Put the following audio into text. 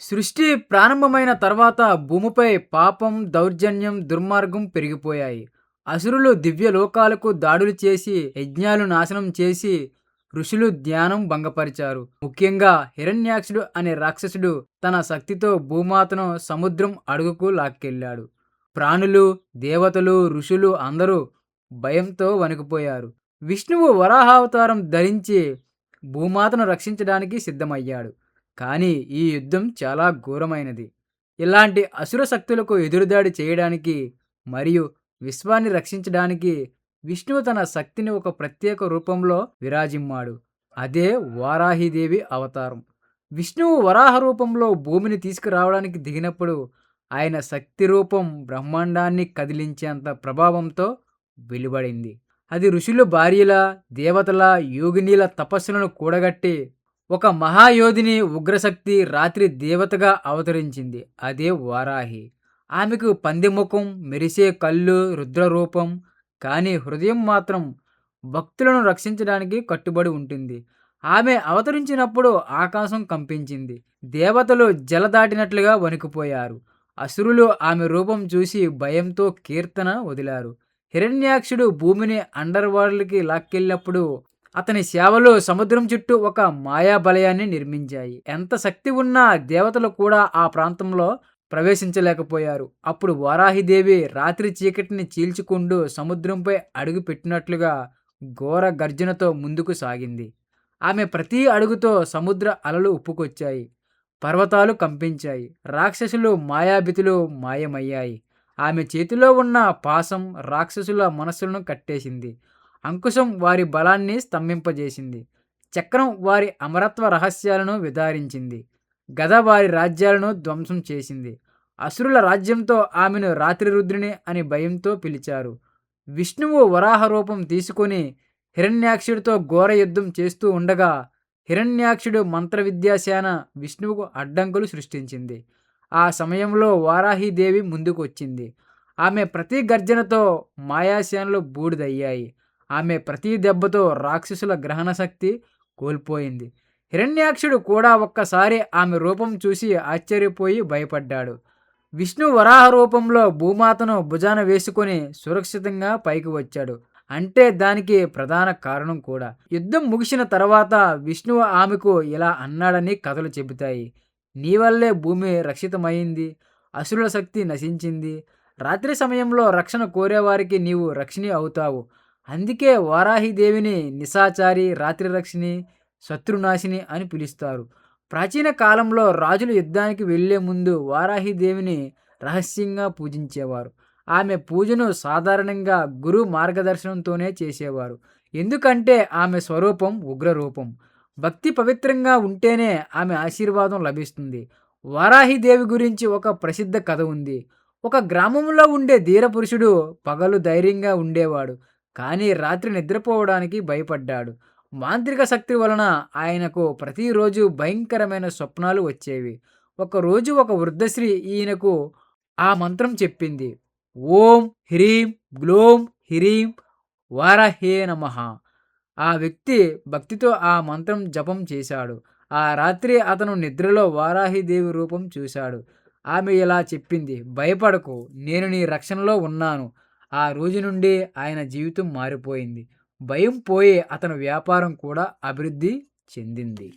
సృష్టి ప్రారంభమైన తర్వాత భూమిపై పాపం దౌర్జన్యం దుర్మార్గం పెరిగిపోయాయి. అసురులు దివ్య లోకాలకు దాడులు చేసి యజ్ఞాలు నాశనం చేసి ఋషులు ధ్యానం భంగపరిచారు. ముఖ్యంగా హిరణ్యాక్షుడు అనే రాక్షసుడు తన శక్తితో భూమాతను సముద్రం అడుగుకు లాక్కెళ్ళాడు. ప్రాణులు దేవతలు ఋషులు అందరూ భయంతో వణికిపోయారు. విష్ణువు వరాహావతారం ధరించి భూమాతను రక్షించడానికి సిద్ధమయ్యాడు. కానీ ఈ యుద్ధం చాలా ఘోరమైనది. ఇలాంటి అసుర శక్తులకు ఎదురుదాడి చేయడానికి మరియు విశ్వాన్ని రక్షించడానికి విష్ణువు తన శక్తిని ఒక ప్రత్యేక రూపంలో విరాజిమ్మాడు. అదే వారాహిదేవి అవతారం. విష్ణువు వరాహ రూపంలో భూమిని తీసుకురావడానికి దిగినప్పుడు ఆయన శక్తి రూపం బ్రహ్మాండాన్ని కదిలించేంత ప్రభావంతో వెలువడింది. అది ఋషులు భార్యల దేవతల యోగినీల తపస్సులను కూడగట్టి ఒక మహాయోధిని ఉగ్రశక్తి రాత్రి దేవతగా అవతరించింది. అదే వారాహి. ఆమెకు పందిముఖం మెరిసే కళ్ళు రుద్రరూపం కానీ హృదయం మాత్రం భక్తులను రక్షించడానికి కట్టుబడి ఉంటుంది. ఆమె అవతరించినప్పుడు ఆకాశం కంపించింది. దేవతలు జల దాటినట్లుగా వణికిపోయారు. అసురులు ఆమె రూపం చూసి భయంతో కీర్తన వదిలారు. హిరణ్యాక్షుడు భూమిని అండర్ వరల్డ్కి లాక్కెళ్ళినప్పుడు అతని సేవలు సముద్రం చుట్టూ ఒక మాయాబలయాన్ని నిర్మించాయి. ఎంత శక్తి ఉన్నా దేవతలు కూడా ఆ ప్రాంతంలో ప్రవేశించలేకపోయారు. అప్పుడు వారాహిదేవి రాత్రి చీకటిని చీల్చుకుంటూ సముద్రంపై అడుగు పెట్టినట్లుగా ఘోర గర్జనతో ముందుకు సాగింది. ఆమె ప్రతి అడుగుతో సముద్ర అలలు ఉప్పుకొచ్చాయి. పర్వతాలు కంపించాయి. రాక్షసులు మాయాభితులు మాయమయ్యాయి. ఆమె చేతిలో ఉన్న పాసం రాక్షసుల మనస్సులను కట్టేసింది. అంకుశం వారి బలాన్ని స్తంభింపజేసింది. చక్రం వారి అమరత్వ రహస్యాలను విదారించింది. గద వారి రాజ్యాలను ధ్వంసం చేసింది. అసురుల రాజ్యంతో ఆమెను రాత్రి రుద్రిని అని భయంతో పిలిచారు. విష్ణువు వరాహ రూపం తీసుకొని హిరణ్యాక్షుడితో ఘోర యుద్ధం చేస్తూ ఉండగా హిరణ్యాక్షుడు మంత్ర విద్యాసేన విష్ణువుకు అడ్డంకులు సృష్టించింది. ఆ సమయంలో వారాహిదేవి ముందుకు వచ్చింది ఆమె ప్రతి గర్జనతో మాయాసేనలు బూడిదయ్యాయి. ఆమె ప్రతి దెబ్బతో రాక్షసుల గ్రహణ శక్తి కోల్పోయింది. హిరణ్యాక్షుడు కూడా ఒక్కసారి ఆమె రూపం చూసి ఆశ్చర్యపోయి భయపడ్డాడు. విష్ణు వరాహ రూపంలో భూమాతను భుజాన వేసుకొని సురక్షితంగా పైకి వచ్చాడు. అంటే దానికి ప్రధాన కారణం కూడా. యుద్ధం ముగిసిన తర్వాత విష్ణువు ఆమెకు ఇలా అన్నాడని కథలు చెబుతాయి. నీ వల్లే భూమి రక్షితమైంది అసురుల శక్తి నశించింది. రాత్రి సమయంలో రక్షణ కోరేవారికి నీవు రక్షిణి అవుతావు. అందుకే వారాహిదేవిని నిశాచారి రాత్రిరక్షిణి శత్రునాశిని అని పిలుస్తారు. ప్రాచీన కాలంలో రాజులు యుద్ధానికి వెళ్ళే ముందు వారాహిదేవిని రహస్యంగా పూజించేవారు. ఆమె పూజను సాధారణంగా గురు మార్గదర్శనంతోనే చేసేవారు. ఎందుకంటే ఆమె స్వరూపం ఉగ్రరూపం. భక్తి పవిత్రంగా ఉంటేనే ఆమె ఆశీర్వాదం లభిస్తుంది. వారాహిదేవి గురించి ఒక ప్రసిద్ధ కథ ఉంది. ఒక గ్రామంలో ఉండే ధీరపురుషుడు పగలు ధైర్యంగా ఉండేవాడు. కానీ రాత్రి నిద్రపోవడానికి భయపడ్డాడు. మాంత్రిక శక్తి వలన ఆయనకు ప్రతిరోజు భయంకరమైన స్వప్నాలు వచ్చేవి. ఒకరోజు ఒక వృద్ధశ్రీ ఈయనకు ఆ మంత్రం చెప్పింది. ఓం హ్రీం గ్లోం హ్రీం వారహే నమ. ఆ వ్యక్తి భక్తితో ఆ మంత్రం జపం చేశాడు. ఆ రాత్రి అతను నిద్రలో వారాహిదేవి రూపం చూశాడు. ఆమె ఇలా చెప్పింది భయపడకు నేను నీ రక్షణలో ఉన్నాను. ఆ రోజు నుండి ఆయన జీవితం మారిపోయింది. భయం పోయి అతని వ్యాపారం కూడా అభివృద్ధి చెందింది.